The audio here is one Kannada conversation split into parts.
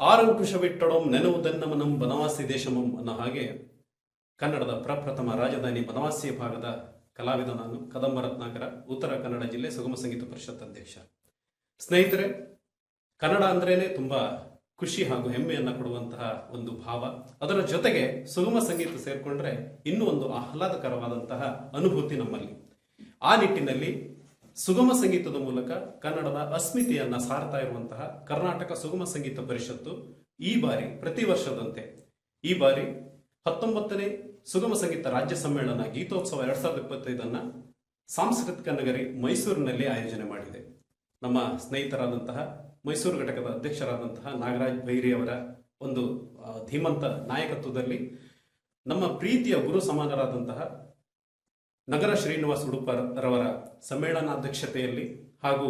ಆರಂಕುಶವಿಟ್ಟಡೋಂ ನೆನವುದನ್ನಮನಂ ಬನವಾಸಿ ದೇಶಮಂ ಅನ್ನೋ ಹಾಗೆ ಕನ್ನಡದ ಪ್ರಪ್ರಥಮ ರಾಜಧಾನಿ ಬನವಾಸಿ ಭಾಗದ ಕಲಾವಿದ ನಾನು, ಕದಂಬ ರತ್ನಾಕರ, ಉತ್ತರ ಕನ್ನಡ ಜಿಲ್ಲೆ ಸುಗಮ ಸಂಗೀತ ಪರಿಷತ್ ಅಧ್ಯಕ್ಷ. ಸ್ನೇಹಿತರೆ, ಕನ್ನಡ ಅಂದ್ರೇನೆ ತುಂಬಾ ಖುಷಿ ಹಾಗೂ ಹೆಮ್ಮೆಯನ್ನು ಕೊಡುವಂತಹ ಒಂದು ಭಾವ. ಅದರ ಜೊತೆಗೆ ಸುಗಮ ಸಂಗೀತ ಸೇರಿಕೊಂಡ್ರೆ ಇನ್ನೂ ಒಂದು ಆಹ್ಲಾದಕರವಾದಂತಹ ಅನುಭೂತಿ ನಮ್ಮಲ್ಲಿ. ಆ ನಿಟ್ಟಿನಲ್ಲಿ ಸುಗಮ ಸಂಗೀತದ ಮೂಲಕ ಕನ್ನಡದ ಅಸ್ಮಿತೆಯನ್ನ ಸಾರ್ತಾ ಇರುವಂತಹ ಕರ್ನಾಟಕ ಸುಗಮ ಸಂಗೀತ ಪರಿಷತ್ತು ಈ ಬಾರಿ ಪ್ರತಿ ವರ್ಷದಂತೆ. ಈ ಬಾರಿ ಹತ್ತೊಂಬತ್ತನೇ ಸುಗಮ ಸಂಗೀತ ರಾಜ್ಯ ಸಮ್ಮೇಳನ ಗೀತೋತ್ಸವ ಎರಡ್ ಸಾವಿರದ ಇಪ್ಪತ್ತೈದನ್ನ ಸಾಂಸ್ಕೃತಿಕ ನಗರಿ ಮೈಸೂರಿನಲ್ಲಿ ಆಯೋಜನೆ ಮಾಡಿದೆ. ನಮ್ಮ ಸ್ನೇಹಿತರಾದಂತಹ ಮೈಸೂರು ಘಟಕದ ಅಧ್ಯಕ್ಷರಾದಂತಹ ನಾಗರಾಜ್ ಬೈರಿ ಅವರ ಒಂದು ಧೀಮಂತ ನಾಯಕತ್ವದಲ್ಲಿ ನಮ್ಮ ಪ್ರೀತಿಯ ಗುರು ಸಮಾನರಾದಂತಹ ನಗರ ಶ್ರೀನಿವಾಸ್ ಉಡುಪರವರ ಸಮ್ಮೇಳನಾಧ್ಯಕ್ಷತೆಯಲ್ಲಿ ಹಾಗೂ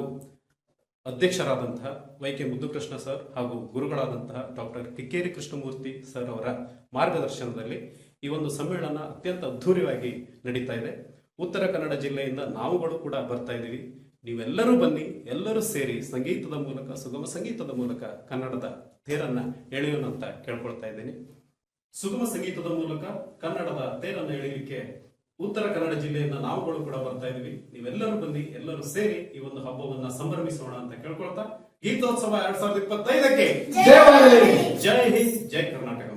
ಅಧ್ಯಕ್ಷರಾದಂತಹ ವೈ ಕೆ ಮುದ್ದುಕೃಷ್ಣ ಸರ್ ಹಾಗೂ ಗುರುಗಳಾದಂತಹ ಡಾಕ್ಟರ್ ಕಿಕ್ಕೇರಿ ಕೃಷ್ಣಮೂರ್ತಿ ಸರ್ ಅವರ ಮಾರ್ಗದರ್ಶನದಲ್ಲಿ ಈ ಒಂದು ಸಮ್ಮೇಳನ ಅತ್ಯಂತ ಅದ್ಧೂರಿಯಾಗಿ ನಡೀತಾ ಇದೆ. ಉತ್ತರ ಕನ್ನಡ ಜಿಲ್ಲೆಯಿಂದ ನಾವುಗಳು ಕೂಡ ಬರ್ತಾ ಇದ್ದೀವಿ. ನೀವೆಲ್ಲರೂ ಬನ್ನಿ, ಎಲ್ಲರೂ ಸೇರಿ ಸಂಗೀತದ ಮೂಲಕ, ಸುಗಮ ಸಂಗೀತದ ಮೂಲಕ ಕನ್ನಡದ ತೇರನ್ನ ಎಳೆಯೋಣ ಅಂತ ಕೇಳ್ಕೊಳ್ತಾ ಇದ್ದೀನಿ. ಸುಗಮ ಸಂಗೀತದ ಮೂಲಕ ಕನ್ನಡದ ತೇರನ್ನು ಎಳೆಯಲಿಕ್ಕೆ ಉತ್ತರ ಕನ್ನಡ ಜಿಲ್ಲೆಯಿಂದ ನಾವುಗಳು ಕೂಡ ಬರ್ತಾ ಇದೀವಿ. ನೀವೆಲ್ಲರೂ ಬನ್ನಿ ಎಲ್ಲರೂ ಸೇರಿ ಈ ಒಂದು ಹಬ್ಬವನ್ನ ಸಂಭ್ರಮಿಸೋಣ ಅಂತ ಕೇಳ್ಕೊಳ್ತಾ ಗೀತೋತ್ಸವ ಎರಡ್ ಸಾವಿರದ ಇಪ್ಪತ್ತೈದಕ್ಕೆ ಜೈ ಹಿಂದ್ ಜೈ ಕರ್ನಾಟಕ.